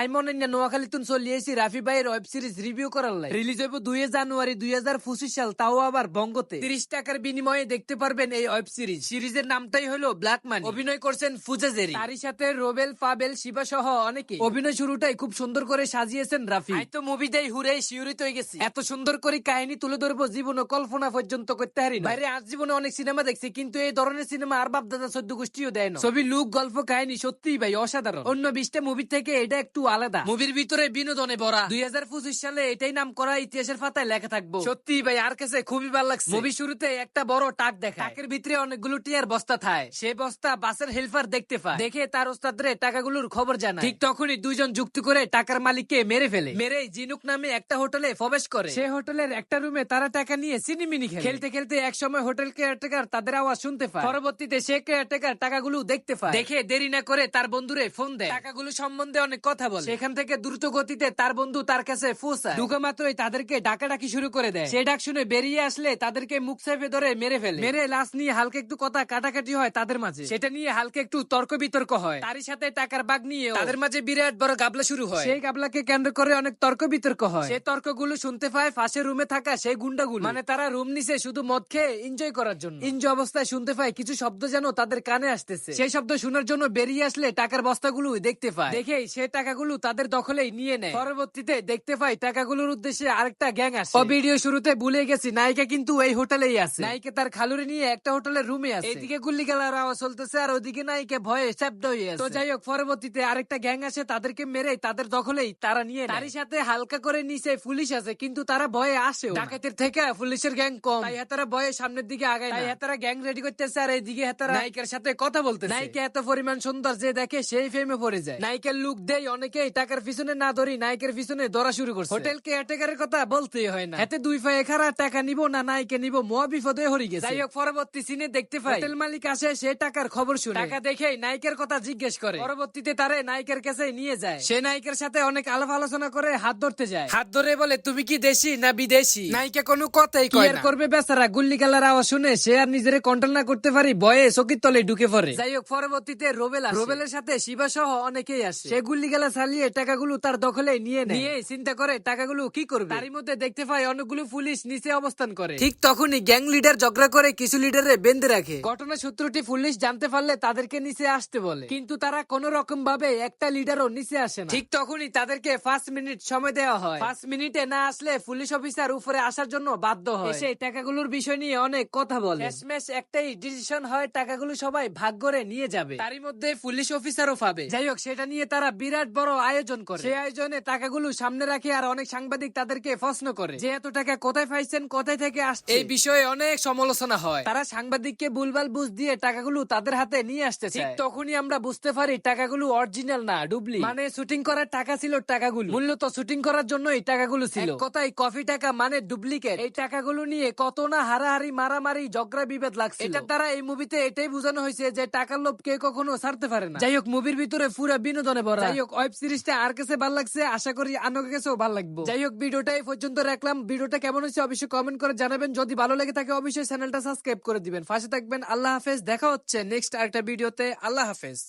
আইমন ইন্না নোয়াখালী তুন চলিয়েছি রাফি ভাইয়ের web series review করার লাই। রিলিজ হইব দুই জানুয়ারি দুই হাজার পঁচিশ সাল তাও আবার বঙ্গতে। তিরিশ টাকার বিনিময়ে দেখতে পারবেন এই ওয়েব সিরিজ সিরিজের নামটাই হলো ব্ল্যাক মানি অভিনয় করছেন ফুজাজেরি তারই সাথে রোবেল ফাবেল শিবা সহ অনেকে অভিনয় শুরুটাই খুব সুন্দর করে সাজিয়েছেন রাফি। তো মুভি দেই হুরে শিউরিত হয়ে গেছি। এত সুন্দর করে কাহিনী তুলে ধরবো জীবন ও কল্পনা পর্যন্ত করতে হারি। বাইরে আজ জীবনে অনেক সিনেমা দেখছি কিন্তু এই ধরনের সিনেমা আর বাপ দাদা চোদ্দ গোষ্ঠীও দেয় না। ছবি লুক গল্প কাহিনী সত্যিই ভাই অসাধারণ। অন্য বিশটা মুভি থেকে এটা একটু আলাদা। মুভির ভিতরে বিনোদনে ভরা। দুই হাজার পঁচিশ সালে এটাই নাম করা ইতিহাসের পাতায় লেখা থাকব। সত্যি ভাই আর কাছে খুবই ভালো লাগছে। মুভি শুরুতে একটা বড় টাক দেখা টাকের ভিতরে অনেকগুলো টিয়ার বস্তা থায়। সে বস্তা বাসের হেল্পার দেখতে পায়। দেখে তার ওস্তাদরে টাকাগুলোর খবর জানায়। ঠিক তখনই দুইজন যুক্তি করে টাকার মালিককে মেরে ফেলে। মেরে জিনুক নামে একটা হোটেলে প্রবেশ করে। সে হোটেলের একটা রুমে তারা টাকা নিয়ে সিনেমিনি খেলে। খেলতে খেলতে এক সময় হোটেল কেয়ারটেকার তাদের আওয়াজ শুনতে পায়। পরবর্তীতে সে কেয়ারটেকার টাকাগুলো দেখতে পায়। দেখে দেরি না করে তার বন্ধুরে ফোন দেয়। টাকাগুলো সম্বন্ধে অনেক কথা বলে। সেখান থেকে দ্রুত গতিতে তার বন্ধু তার কাছে পৌঁছায় ঢুকে মাত্রই তাদেরকে ডাকাডাকি শুরু করে দেয়। সে ডাক শুনে বেরিয়ে আসলে তাদেরকে মুখ সাইফে ধরে মেরে ফেলে। মেরে লাশ নিয়ে হালকা একটু কথা কাটাকাটি হয় তাদের মাঝে। সেটা নিয়ে হালকা একটু তর্ক বিতর্ক হয়। তারই সাথে টাকার বাগ নিয়ে তাদের মাঝে বিরাট বড় গাবলা শুরু হয়। সেই গাবলাকে কেন্দ্র করে অনেক তর্ক বিতর্ক হয়। সেই তর্কগুলো শুনতে পায় পাশের রুমে থাকা সেই গুন্ডাগুলো। মানে তারা রুম নিছে শুধু মদ খেয়ে এনজয় করার জন্য। এনজয় অবস্থায় শুনতে পায় কিছু শব্দ যেন তাদের কানে আসতেছে। সেই শব্দ শোনার জন্য বেরিয়ে আসলে টাকার বস্তাগুলো দেখতে পায়। দেখেই সে টাকাগুলো তাদের দখলেই নিয়ে নেয়। পরবর্তীতে দেখতে পাই টাকাগুলোর উদ্দেশ্যে আরেকটা গ্যাং আসে। ও ভিডিও শুরুতে ভুলে গেছি নায়িকা কিন্তু এই হোটেলেই আছে। নায়িকা তার খালুরে নিয়ে একটা হোটেলের রুমে আছে। এদিকে গুল্লি খেলার আওয়াজ চলতেছে আর ওদিকে নায়িকা ভয়ে চ্যাপ্ট হয়ে আছে। তো যাই হোক পরবর্তীতে আরেকটা গ্যাং আসে তাদেরকে মেরে তাদের দখলেই তারা নিয়ে নেয়। তারই সাথে হালকা করে নিচে পুলিশ আছে কিন্তু তারা ভয়ে আসে ডাকাতের থেকে পুলিশের গ্যাং কম। তাই হাতারা ভয়ে সামনের দিকে আগায় তাই হাতারা গ্যাং রেডি করতেছে আর এইদিকে হাতারা নায়িকার সাথে কথা বলতে নায়িকা এত পরিমাণ সুন্দর যে দেখে সেই ফেমে পড়ে যায়। নায়িকার লুক দেয় অনেকেই টাকার পিছনে না ধরি নায়কের পিছনে ধরা শুরু করছে। হোটেল কেয়ারটেকারের কথা বলতেই হয় না। হাতে দুই পায়ে খারা টাকা নিব না নায়কে নিব মহা বিপদে হরি গেছে। যাই হোক পরবর্তী সিনে দেখতে পাই। হোটেল মালিক আসে সে টাকার খবর শুনে। টাকা দেখেই নায়কের কথা জিজ্ঞেস করে। পরবর্তীতে তারে নায়কের কাছে নিয়ে যায়। সে নায়কের সাথে অনেক আলাপ আলোচনা করে হাত ধরতে যায়। হাত ধরে বলে তুমি কি দেশি না বিদেশি? নায়িকা কোনো কথাই কয় না। করবে বেচারা? গুল্লি গালার আওয়াজ শুনে সে আর নিজের কন্ট্রোল না করতে পারি ভয়ে চকির তলে ঢুকে পড়ে। যাই হোক পরবর্তীতে রোবেল রোবেলের সাথে শিবা সহ অনেকেই আসে। সে গুল্লি গালা চালিয়ে টাকাগুলো তার দখলে নিয়ে নেয়। নিয়ে চিন্তা করে টাকাগুলো কি করবে? তারই মধ্যে দেখতে পাই অনেকগুলো পুলিশ নিচে অবস্থান করে। ঠিক তখনই গ্যাং লিডার ঝগড়া করে কিছু লিডারে বেঁধে রাখে। ঘটনা সূত্রটি পুলিশ জানতে পারলে তাদেরকে নিচে আসতে বলে। কিন্তু তারা কোন রকম ভাবে একটা লিডারও নিচে আসে না। ঠিক তখনই তাদেরকে পাঁচ মিনিট সময় দেওয়া হয়। পাঁচ মিনিটে না আসলে পুলিশ অফিসার উপরে আসার জন্য বাধ্য হয়। এসে টাকাগুলোর বিষয় নিয়ে অনেক কথা বলে। শেষমেশ একটাই ডিসিশন হয় টাকাগুলো সবাই ভাগ করে নিয়ে যাবে। তারই মধ্যে পুলিশ অফিসারও পাবে। যাই হোক সেটা নিয়ে তারা বিরাট বড় আয়োজন করে। সেই আয়োজনে টাকাগুলো সামনে রাখে আর অনেক সাংবাদিক তাদেরকে প্রশ্ন করে। যে এত টাকা কোথায় পাইছেন কোথায় থেকে আসছে? এই বিষয়ে অনেক সমালোচনা হয়। তারা সাংবাদিককে ভুলভাল বুঝ দিয়ে টাকাগুলো তাদের হাতে নিয়ে আসতে ঠিক তখনই আমরা বুঝতে পারি টাকাগুলো অরিজিনাল না ডুবলি। মানে শুটিং করার টাকা ছিল টাকাগুলো। মূলত শুটিং করার জন্য এই টাকাগুলো ছিল। কথায় কফি টাকা মানে ডুপ্লিকেট। এই টাকাগুলো নিয়ে কত না হারাহারি মারামারি ঝগড়া বিভেদ লাগছে এটার দ্বারা এই মুভিতে এটাই বোঝানো হয়েছে যে টাকার লোভ কে কখনো ছাড়তে পারে না। যাই হোক মুভির ভিতরে পুরো বিনোদনে ভরা। যাই হোক ওয়েব সিরিজটা আর কাছে ভালো লাগছে, আশা করি আনোকে কাছেও ভালো লাগবে। যাই হোক, ভিডিওটা এই পর্যন্ত রাখলাম। ভিডিওটা কেমন হয়েছে অবশ্যই কমেন্ট করে জানাবেন। যদি ভালো লাগে থাকে অবশ্যই চ্যানেলটা সাবস্ক্রাইব করে দিবেন। পাশে থাকবেন। আল্লাহ হাফেজ। দেখা হচ্ছে নেক্সট আরেকটা ভিডিওতে। আল্লাহ হাফেজ।